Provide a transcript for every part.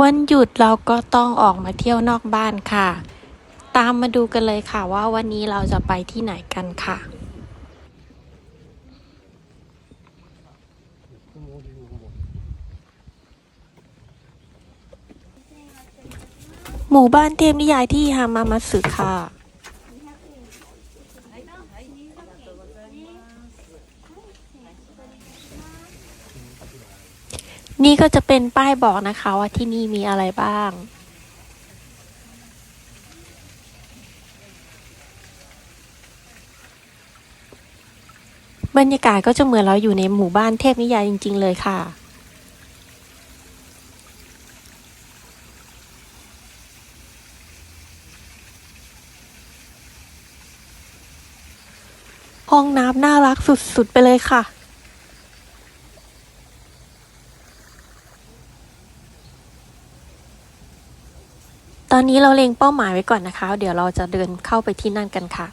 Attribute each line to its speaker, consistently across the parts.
Speaker 1: วันหยุดเราก็ต้องออกมาเที่ยวนอกบ้านค่ะ ตามมาดูกันเลยค่ะว่าวันนี้เราจะไปที่ไหนกันค่ะ หมู่บ้านเทพนิยายที่ฮามามัตสึค่ะ นี่ก็จะเป็นป้ายบอกนะคะว่าที่นี่มีอะไรบ้างบรรยากาศก็จะเหมือนเราอยู่ในหมู่บ้านเทพนิยายจริง ๆ เลยค่ะ ห้องน้ำน่ารักสุด ๆ ไปเลยค่ะ ตอนนี้เราเล็งเป้าหมายไว้ก่อนนะคะ เดี๋ยวเราจะเดินเข้าไปที่นั่นกันค่ะ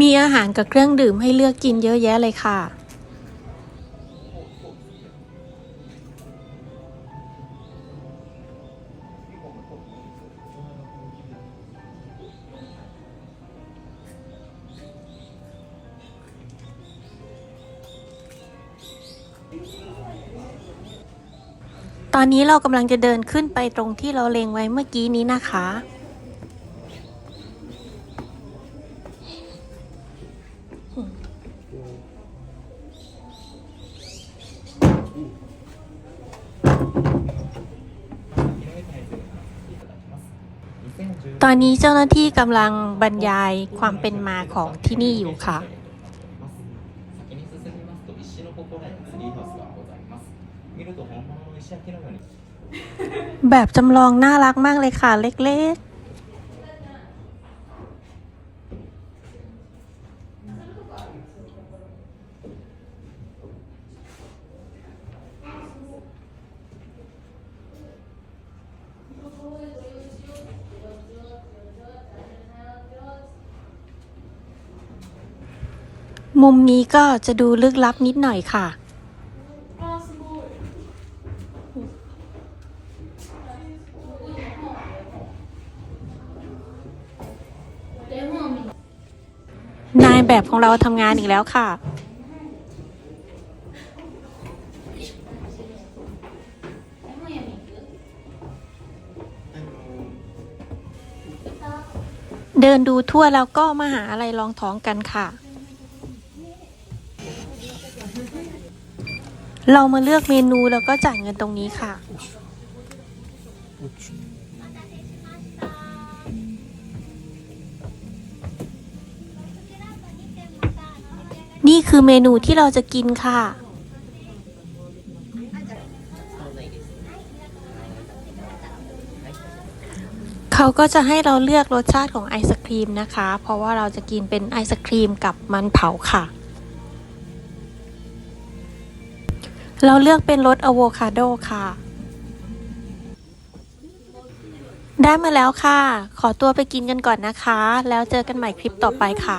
Speaker 1: มีอาหารกับเครื่องดื่มให้เลือกกินเยอะแยะเลยค่ะ ตอนนี้เรากำลังจะเดินขึ้นไปตรงที่เราเลงไว้เมื่อกี้นี้นะคะ ตอนนี้เจ้าหน้าที่กำลังบรรยายความเป็นมาของที่นี่อยู่ค่ะ แบบจำลองน่ารักมากเลยค่ะ เล็ก ๆมุมนี้ก็จะดูลึกลับนิดหน่อยค่ะ นายแบบของเราทำงานอีกแล้วค่ะ เดินดูทั่วแล้วก็มาหาอะไรลองท้องกันค่ะ เรามาเลือกเมนูแล้วก็จ่ายเงินตรงนี้ค่ะ นี่คือเมนูที่เราจะกินค่ะ เขาก็จะให้เราเลือกรสชาติของไอศครีมนะคะ เพราะว่าเราจะกินเป็นไอศครีมกับมันเผาค่ะ เราเลือกเป็นรสอะโวคาโดค่ะ ได้มาแล้วค่ะ ขอตัวไปกินกันก่อนนะคะ แล้วเจอกันใหม่คลิปต่อไปค่ะ